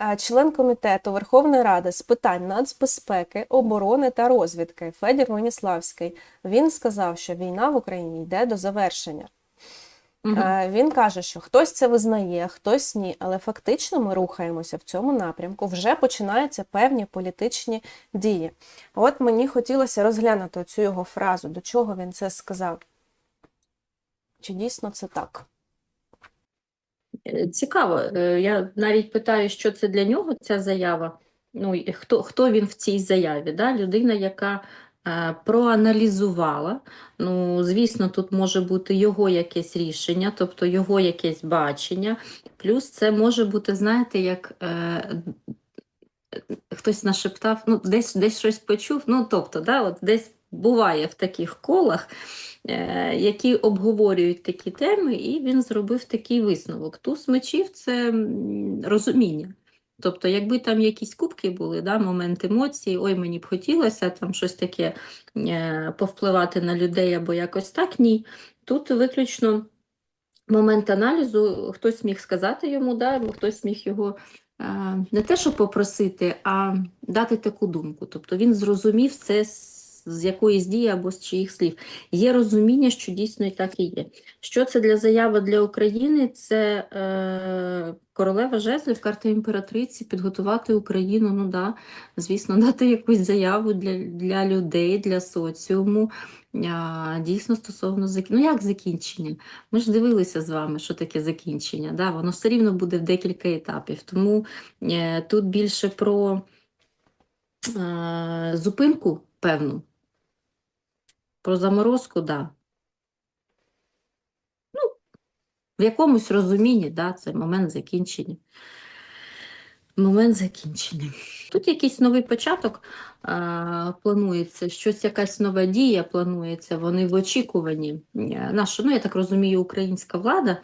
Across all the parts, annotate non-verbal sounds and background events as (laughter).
Е, Член комітету Верховної Ради з питань нацбезпеки, оборони та розвідки Федір Веніславський він сказав, що війна в Україні йде до завершення. Е, Він каже, що хтось це визнає, хтось ні, але фактично ми рухаємося в цьому напрямку. Вже починаються певні політичні дії. От мені хотілося розглянути цю його фразу, до чого він це сказав. Чи дійсно це так? Е, Цікаво. Е, Я навіть питаю, що це для нього ця заява. Ну, хто, хто він в цій заяві? Да? Людина, яка е, проаналізувала. Ну, звісно, тут може бути його якесь рішення, тобто його якесь бачення. Плюс це може бути, знаєте, як е, хтось нашептав, ну, десь, десь щось почув. Ну, тобто, да, от десь буває в таких колах, е, які обговорюють такі теми, і він зробив такий висновок. Туз мечів це розуміння. Тобто, якби там якісь кубки були, да, момент емоцій, ой, мені б хотілося там щось таке е, повпливати на людей або якось так, ні. Тут виключно момент аналізу, хтось міг сказати йому, да, хтось міг його е, не те, що попросити, а дати таку думку. Тобто він зрозумів це з якоїсь дії або з чиїх слів. Є розуміння, що дійсно і так і є. Що це для заяви для України? Це е, королева жезлів, карта імператриці, підготувати Україну, ну да, звісно, (laughs) дати якусь заяву для, для людей, для соціуму. А, дійсно стосовно закін... ну як закінчення? Ми ж дивилися з вами, що таке закінчення. Да? Воно все рівно буде в декілька етапів. Тому е, тут більше про е, зупинку певну, про заморозку, да. Ну, в якомусь розумінні, да, це момент закінчення. Момент закінчення. Тут якийсь новий початок а, планується, щось, якась нова дія планується, вони в очікуванні. Е, Наша, ну, я так розумію, українська влада.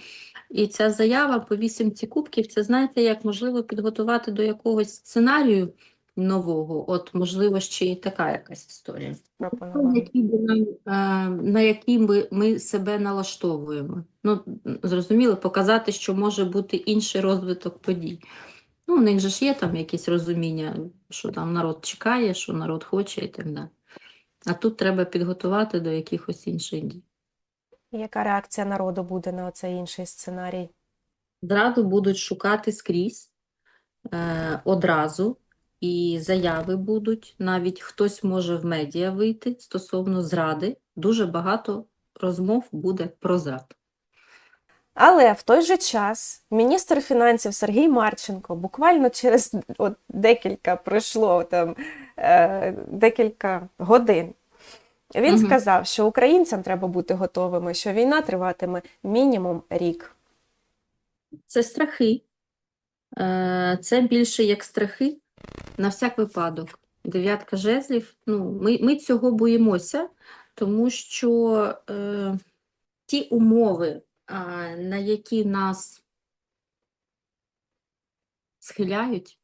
І ця заява по вісімці кубків, це знаєте, як можливо підготувати до якогось сценарію нового. От, можливо, ще і така якась історія. На якій би е, на якій ми, ми себе налаштовуємо. Ну, зрозуміло, показати, що може бути інший розвиток подій. Ну, у них же ж є там якісь розуміння, що там народ чекає, що народ хоче і так далі. А тут треба підготувати до якихось інших дій. Яка реакція народу буде на цей інший сценарій? Зраду будуть шукати скрізь е, одразу, і заяви будуть. Навіть хтось може в медіа вийти стосовно зради. Дуже багато розмов буде про зраду. Але в той же час міністр фінансів Сергій Марченко буквально через от декілька пройшло там е, декілька годин. Він Мгм. сказав, що українцям треба бути готовими, що війна триватиме мінімум рік. Це страхи. Е, Це більше як страхи на всяк випадок. Дев'ятка жезлів. Ну, ми, ми цього боїмося, тому що е, ті умови, е, на які нас схиляють,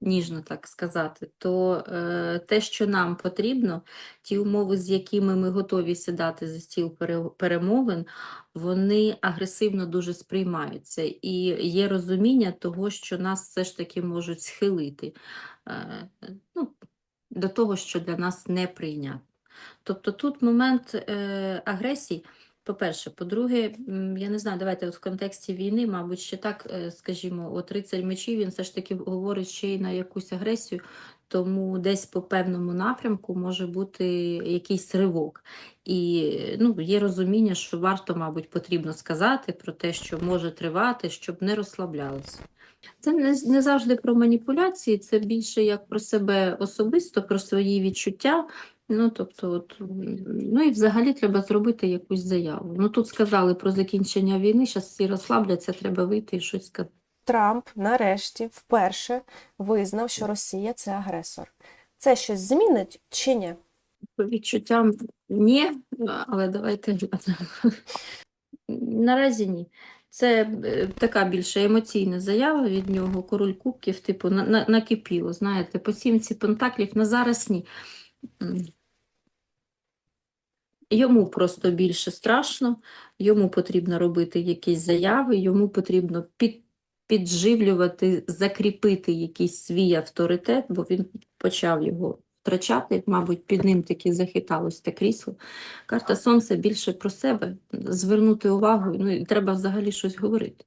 ніжно так сказати, то е, те, що нам потрібно, ті умови, з якими ми готові сідати за стіл пере- перемовин, вони агресивно дуже сприймаються. І є розуміння того, що нас все ж таки можуть схилити е, ну, до того, що для нас неприйнятно. Тобто тут момент е, агресії, по-перше, по-друге, я не знаю, давайте от в контексті війни, мабуть, ще так, е, скажімо, от рицарь мечів, він все ж таки говорить ще й на якусь агресію, тому десь по певному напрямку може бути якийсь ривок. І ну, є розуміння, що варто, мабуть, потрібно сказати про те, що може тривати, щоб не розслаблялося. Це не, не завжди про маніпуляції, це більше як про себе особисто, про свої відчуття. Ну, тобто, от, ну і взагалі треба зробити якусь заяву. Ну тут сказали про закінчення війни, зараз всі розслабляться, треба вийти і щось сказати. Трамп нарешті вперше визнав, що Росія це агресор. Це щось змінить чи ні? По відчуттям ні, але давайте глянемо. Наразі ні. Це е, така більше емоційна заява від нього, король кубків, типу, на, на, накипіло, знаєте, по сімці пентаклів, на зараз ні. Йому просто більше страшно, йому потрібно робити якісь заяви, йому потрібно під, підживлювати, закріпити якийсь свій авторитет, бо він почав його втрачати, мабуть, під ним таки захиталось те крісло. Карта Сонця більше про себе, звернути увагу, ну і треба взагалі щось говорити.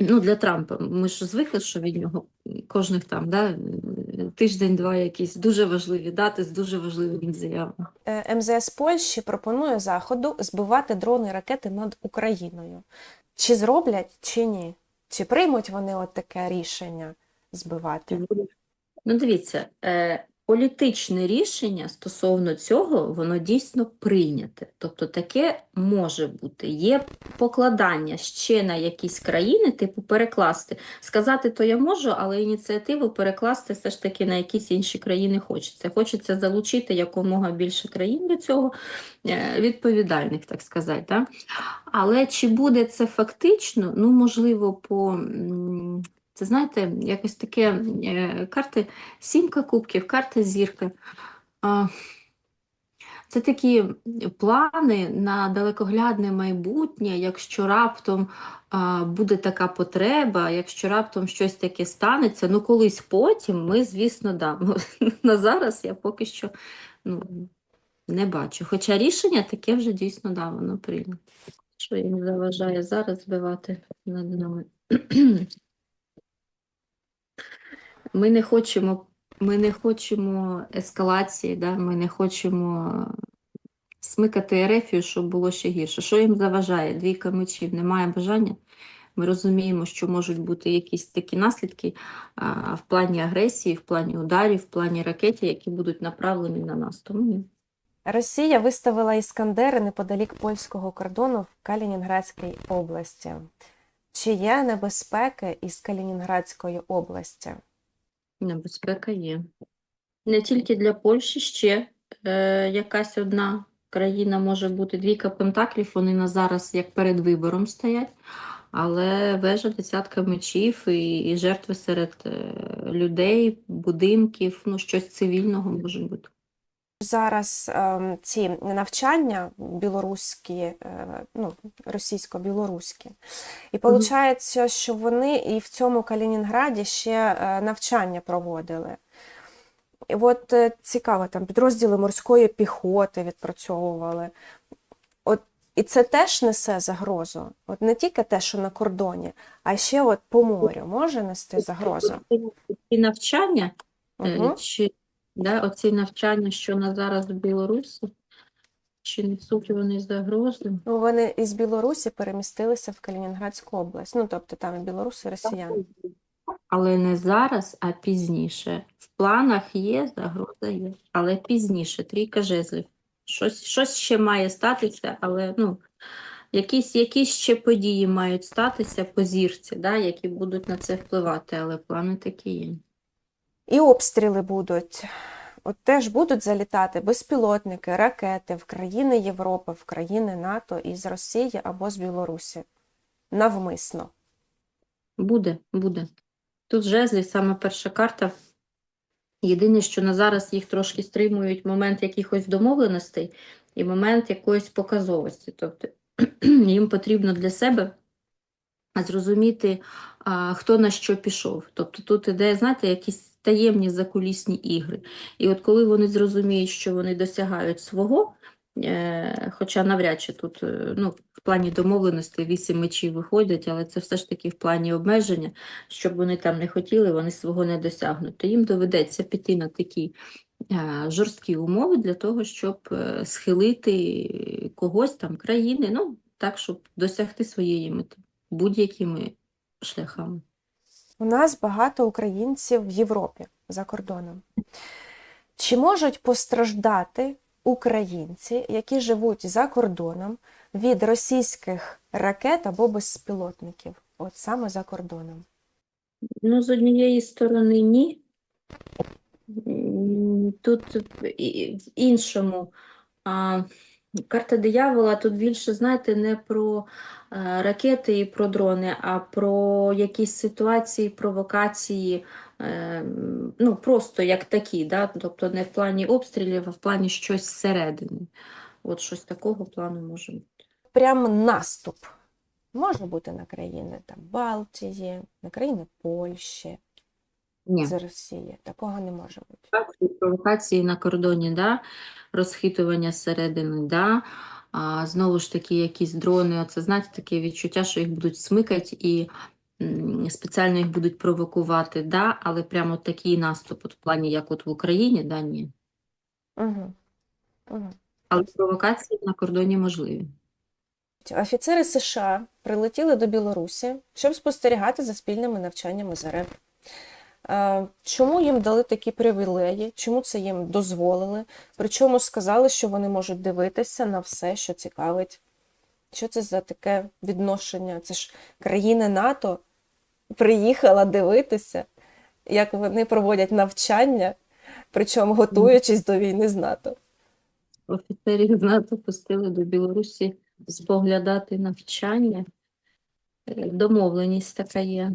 Ну, для Трампа. Ми ж звикли, що від нього кожних там да, тиждень-два якісь дуже важливі дати з дуже важливими заявами. Е, МЗС Польщі пропонує Заходу збивати дрони і ракети над Україною. Чи зроблять, чи ні? Чи приймуть вони от таке рішення збивати? Ну, дивіться, е, політичне рішення стосовно цього, воно дійсно прийняте. Тобто таке може бути. Є покладання ще на якісь країни, типу перекласти. Сказати то я можу, але ініціативу перекласти все ж таки на якісь інші країни хочеться. Хочеться залучити якомога більше країн до цього, е, відповідальних, так сказати. Да? Але чи буде це фактично? Ну, можливо, по. Це знаєте, якось таке е, карти сімка кубків, карта зірка. Це такі плани на далекоглядне майбутнє, якщо раптом а, буде така потреба, якщо раптом щось таке станеться, ну колись потім ми, звісно, дамо. (laughs) На зараз я поки що ну, не бачу. Хоча рішення таке вже дійсно да, воно прийнято. Що їм заважає зараз збивати над нами? (clears throat) Ми не хочемо, ми не хочемо ескалації, да? ми не хочемо смикати Ерефію, щоб було ще гірше. Що їм заважає? Двійка мечів, немає бажання. Ми розуміємо, що можуть бути якісь такі наслідки а, в плані агресії, в плані ударів, в плані ракетів, які будуть направлені на нас. Тому ні. Росія виставила іскандери неподалік польського кордону в Калінінградській області. Чи є небезпеки із Калінінградської області? Небезпека є. Не тільки для Польщі, ще е, якась одна країна може бути. Двійка пентаклів, вони на зараз як перед вибором стоять, але вежа десятка мечів і, і жертви серед е, людей, будинків, ну щось цивільного може бути. Зараз ем, ці навчання білоруські, е, ну, російсько-білоруські. І виходить, що вони і в цьому Калінінграді ще е, навчання проводили. І от е, цікаво, там підрозділи морської піхоти відпрацьовували. От, і це теж несе загрозу. От не тільки те, що на кордоні, а ще от по морю може нести загрозу. І навчання, е, Угу. чи да, оці навчання, що на зараз в Білорусі, чи несуть вони загрози? Ну, вони із Білорусі перемістилися в Калінінградську область. Ну, тобто там і білоруси, і росіяни. Але не зараз, а пізніше. В планах є, загроза є, але пізніше, трійка жезлів. Щось, щось ще має статися, але ну, якісь, якісь ще події мають статися по зірці, да, які будуть на це впливати, але плани такі є. І обстріли будуть. От теж будуть залітати безпілотники, ракети в країни Європи, в країни НАТО із Росії або з Білорусі. Навмисно. Буде, буде. Тут жезлі, саме перша карта. Єдине, що на зараз їх трошки стримують момент якихось домовленостей і момент якоїсь показовості. Тобто (clears throat) їм потрібно для себе зрозуміти, хто на що пішов. Тобто тут іде, знаєте, якісь таємні закулісні ігри. І от коли вони зрозуміють, що вони досягають свого, е, хоча навряд чи тут е, ну, в плані домовленостей вісім мечів виходять, але це все ж таки в плані обмеження, щоб вони там не хотіли, вони свого не досягнуть. То їм доведеться піти на такі е, жорсткі умови для того, щоб схилити когось там, країни, ну, так, щоб досягти своєї мети будь-якими шляхами. У нас багато українців в Європі за кордоном. Чи можуть постраждати українці, які живуть за кордоном від російських ракет або безпілотників? От саме за кордоном. Ну, з однієї сторони, ні. Тут в іншому. Карта диявола тут більше, знаєте, не про е, ракети і про дрони, а про якісь ситуації, провокації, е, ну, просто як такі, да? Тобто не в плані обстрілів, а в плані щось зсередини. От щось такого плану може бути. Прям наступ. Може бути на країни там Балтії, на країни Польщі Ні. з Росії. Такого не може бути. Так, провокації на кордоні, да, розхитування зсередини, да. А, знову ж таки, якісь дрони, оце, знаєте, таке відчуття, що їх будуть смикати і м, спеціально їх будуть провокувати, да, але прямо такий наступ, от в плані, як от в Україні, да, ні. Угу. Угу. Але провокації на кордоні можливі. Офіцери США прилетіли до Білорусі, щоб спостерігати за спільними навчаннями з РФ. Е, Чому їм дали такі привілеї? Чому це їм дозволили? Причому сказали, що вони можуть дивитися на все, що цікавить. Що це за таке відношення? Це ж країни НАТО приїхала дивитися, як вони проводять навчання, причому готуючись до війни з НАТО. Офіцерів НАТО пустили до Білорусі споглядати навчання. Е, Домовленість така є.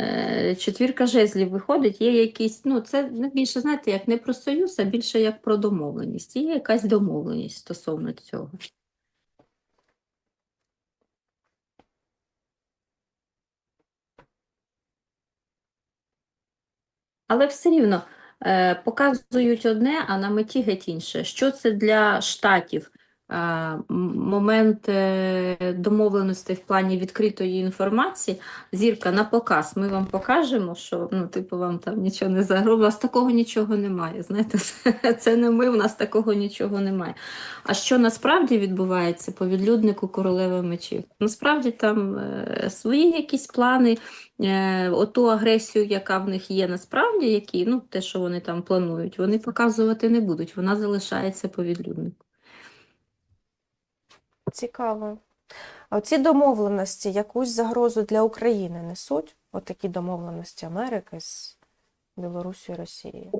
Е, Четвірка жезлів виходить, є якісь, ну це більше, знаєте, як не про союз, а більше як про домовленість. Є якась домовленість стосовно цього. Але все рівно е, показують одне, а на меті геть інше. Що це для штатів? Е, момент е, домовленостей в плані відкритої інформації. Зірка на показ. Ми вам покажемо, що ну, типу, вам там нічого не загрозить. У вас такого нічого немає. Знаєте, (laughs) це, не ми, у нас такого нічого немає. А що насправді відбувається по відлюднику королеви мечів? Насправді там е, свої якісь плани, оту агресію, яка в них є насправді, які, ну, те, що вони там планують, вони показувати не будуть. Вона залишається по відлюднику. Цікаво. А ці домовленості якусь загрозу для України несуть? Отакі домовленості Америки з Білорусі і Росією.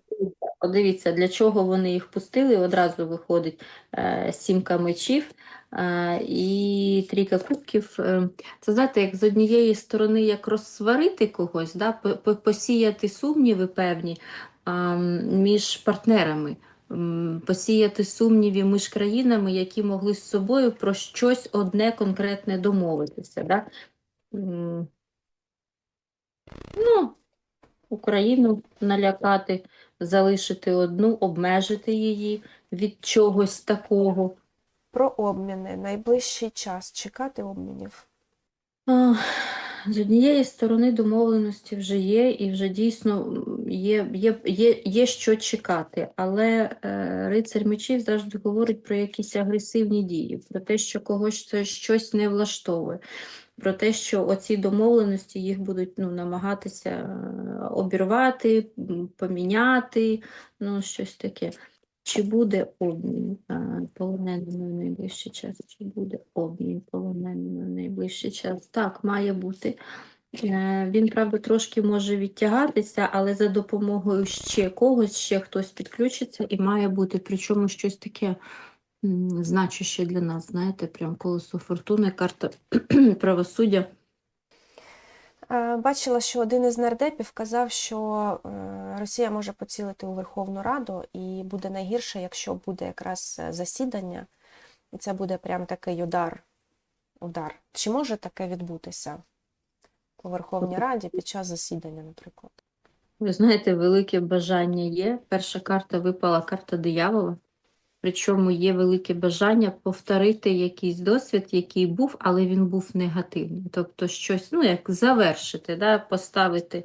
Подивіться, для чого вони їх пустили. Одразу виходить е, сімка мечів е, і трійка кубків. Е, це знаєте, як з однієї сторони, як розсварити когось, да, по- по- посіяти сумніви певні між партнерами, посіяти сумніви між країнами, які могли з собою про щось одне конкретне домовитися. Да? Ну, Україну налякати, залишити одну, обмежити її від чогось такого. Про обміни. Найближчий час чекати обмінів. З однієї сторони домовленості вже є, і вже дійсно є, є, є, є що чекати, але е, рицар мечів завжди говорить про якісь агресивні дії, про те, що когось це щось не влаштовує, про те, що оці домовленості їх будуть ну, намагатися е, обірвати, поміняти, ну щось таке. Чи буде обмін е, полоненими в найближчий час? Чи буде обмін полоненими в найближчий час? Так, має бути. Е, Він, правда, трошки може відтягатися, але за допомогою ще когось, ще хтось підключиться і має бути. Причому щось таке значуще для нас, знаєте, прям колесо фортуни, карта (clears throat) правосуддя. Е, Бачила, що один із нардепів казав, що е, Росія може поцілити у Верховну Раду, і буде найгірше, якщо буде якраз засідання, і це буде прям такий удар. удар. Чи може таке відбутися у Верховній Раді під час засідання, наприклад? Ви знаєте, велике бажання є. Перша карта випала карта диявола. Причому є велике бажання повторити якийсь досвід, який був, але він був негативний. Тобто щось, ну як завершити, да, поставити,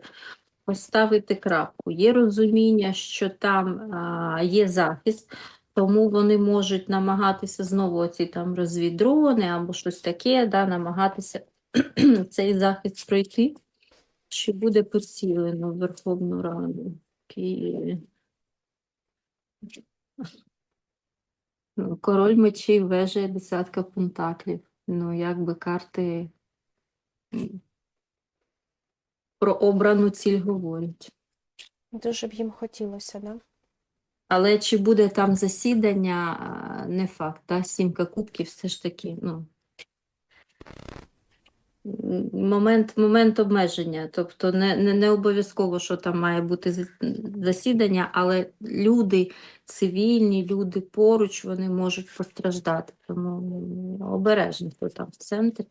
поставити крапку. Є розуміння, що там а, є захист, тому вони можуть намагатися знову оці там розвіддрони або щось таке, да, намагатися (clears throat) цей захист пройти. Чи буде поцілено в Верховну Раду в Києві? Ну, Король мечів, вежа і десятка пентаклів. Ну, якби карти про обрану ціль говорять. Дуже б їм хотілося, да? Але чи буде там засідання, не факт. Та? Сімка кубків все ж таки, ну, момент, момент обмеження. Тобто не, не, не обов'язково, що там має бути засідання, але люди цивільні, люди поруч, вони можуть постраждати. Тому обережно, хто там в центрі.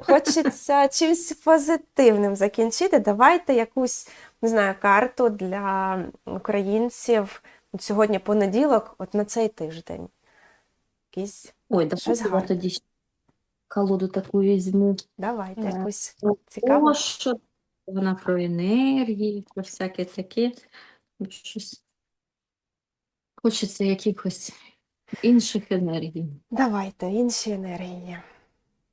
хочеться чимось позитивним закінчити. Давайте якусь, не знаю, карту для українців. От сьогодні понеділок, от на цей тиждень. Якісь, Ой, Щось давайте гарне. тоді ще колоду таку візьму. давайте, Е, якусь О, що вона про енергії, про всяке таке. Щось. Хочеться якихось інших енергій Давайте, інші енергії.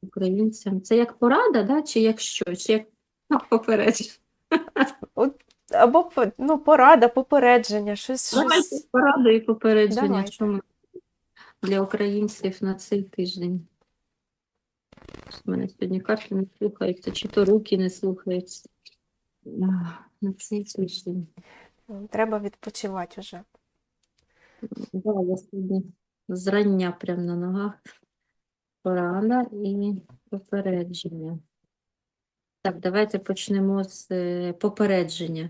українцям. Це як порада, да? Чи як що? Чи як ну, попередження? Або ну, порада, попередження, щось, Давайте щось. пораду і попередження, Давайте. що ми для українців на цей тиждень. У мене сьогодні карти не слухаються, чи то руки не слухаються. На цей тиждень. Ну, Треба відпочивати вже. Да, я сьогодні зрання прямо на ногах. Порада і попередження. Так, давайте почнемо з е, попередження.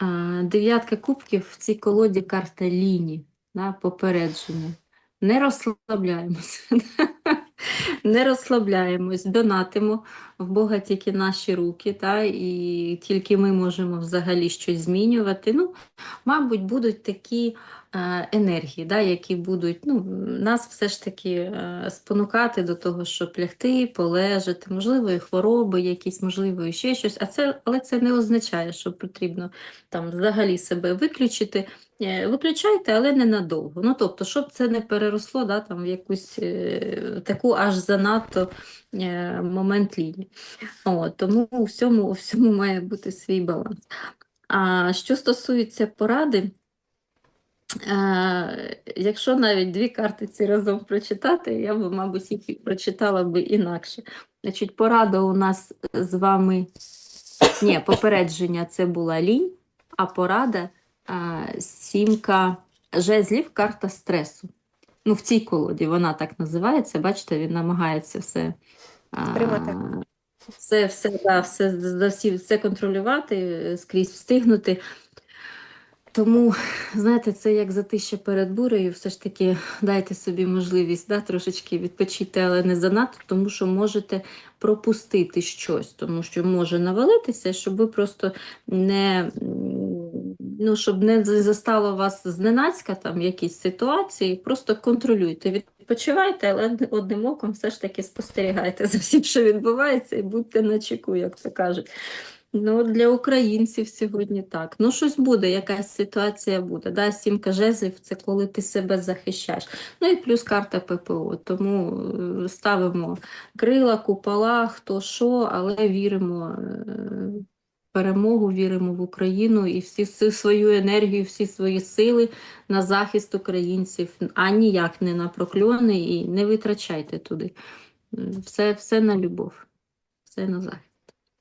(laughs) Дев'ятка кубків в цій колоді карта ліні, да, попередження. Не розслабляємось. (laughs) Не розслабляємось, донатимо в Бога тільки наші руки, та, і тільки ми можемо взагалі щось змінювати. Ну, мабуть, будуть такі енергії, да, які будуть ну, нас все ж таки е, спонукати до того, щоб лягти, полежати, можливо, і хвороби якісь, можливо, і ще щось. А це, але це не означає, що потрібно там взагалі себе виключити. Е, Виключайте, але ненадовго. Ну, тобто, щоб це не переросло да, там, в якусь е, таку аж занадто е, момент лінії. От, тому у всьому, у всьому має бути свій баланс. А що стосується поради, е, якщо навіть дві карти ці разом прочитати, я б, мабуть, їх прочитала би інакше. Значить, порада у нас з вами, ні, попередження це була лінь, а порада е, сімка жезлів, карта стресу. Ну, в цій колоді вона так називається. Бачите, він намагається все. а, Стримати. Все, все, да, все, всі- все контролювати, е, скрізь встигнути. Тому, знаєте, це як затища перед бурею, все ж таки дайте собі можливість да, трошечки відпочити, але не занадто, тому що можете пропустити щось, тому що може навалитися, щоб ви просто не, ну, щоб не за- застало вас зненацька там якісь ситуації, просто контролюйте, відпочивайте, але одним оком все ж таки спостерігайте за всім, що відбувається, і будьте на чеку, як це кажуть. Ну, для українців сьогодні так. Ну, щось буде, якась ситуація буде. Да? Сімка жезлів – це коли ти себе захищаєш. Ну і плюс карта ППО. Тому е, ставимо крила, купола, хто що, але віримо е, в перемогу, віримо в Україну і всі всю свою енергію, всі свої сили на захист українців, а ніяк не на прокльони і не витрачайте туди. Е, Все, все на любов, все на захист.